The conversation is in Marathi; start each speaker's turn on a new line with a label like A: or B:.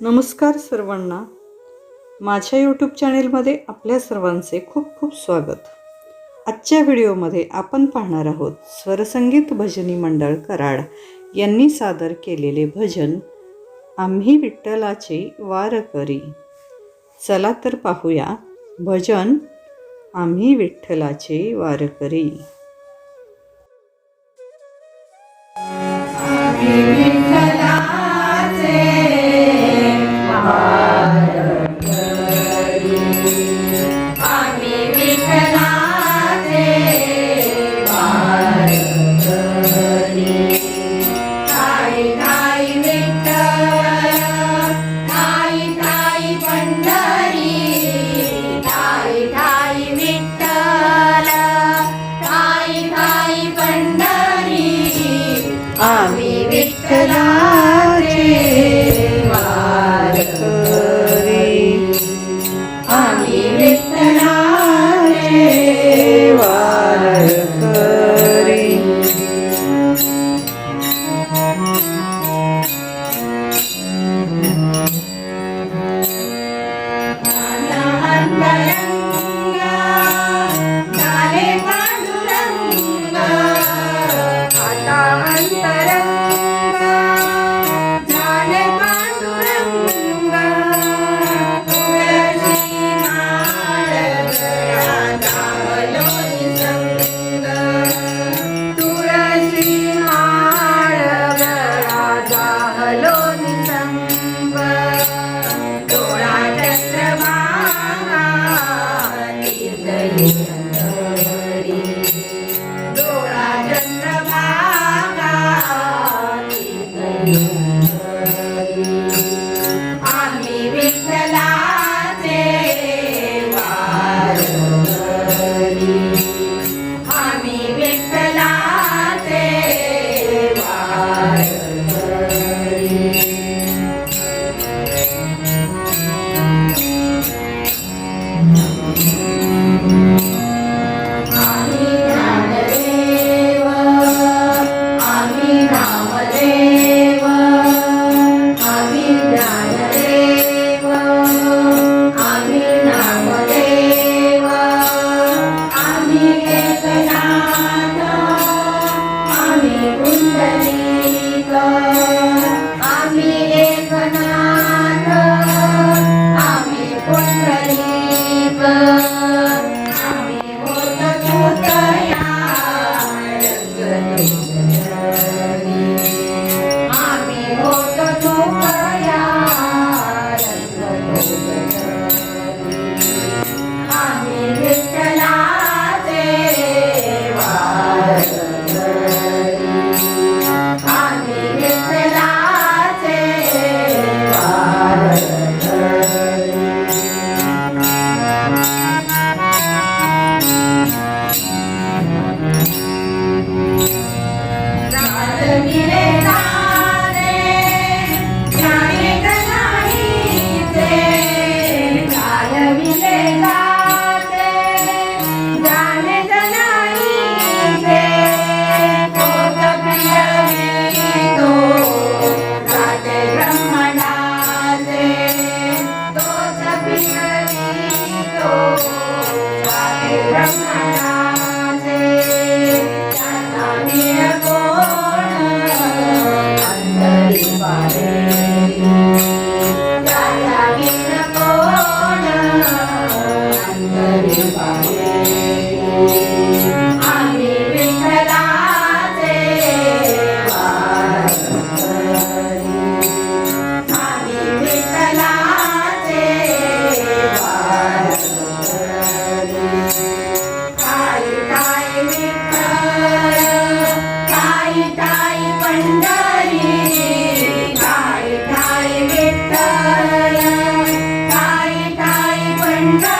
A: नमस्कार सर्वांना. माझ्या यूट्यूब चॅनेलमध्ये आपल्या सर्वांचे खूप खूप स्वागत. आजच्या व्हिडिओमध्ये आपण पाहणार आहोत स्वरसंगीत भजनी मंडळ कराड यांनी सादर केलेले भजन आम्ही विठ्ठलाचे वारकरी चला तर पाहूया. भजन आम्ही विठ्ठलाचे वारकरी आम्ही विठ्ठलाचे आम्ही
B: Nota Bang.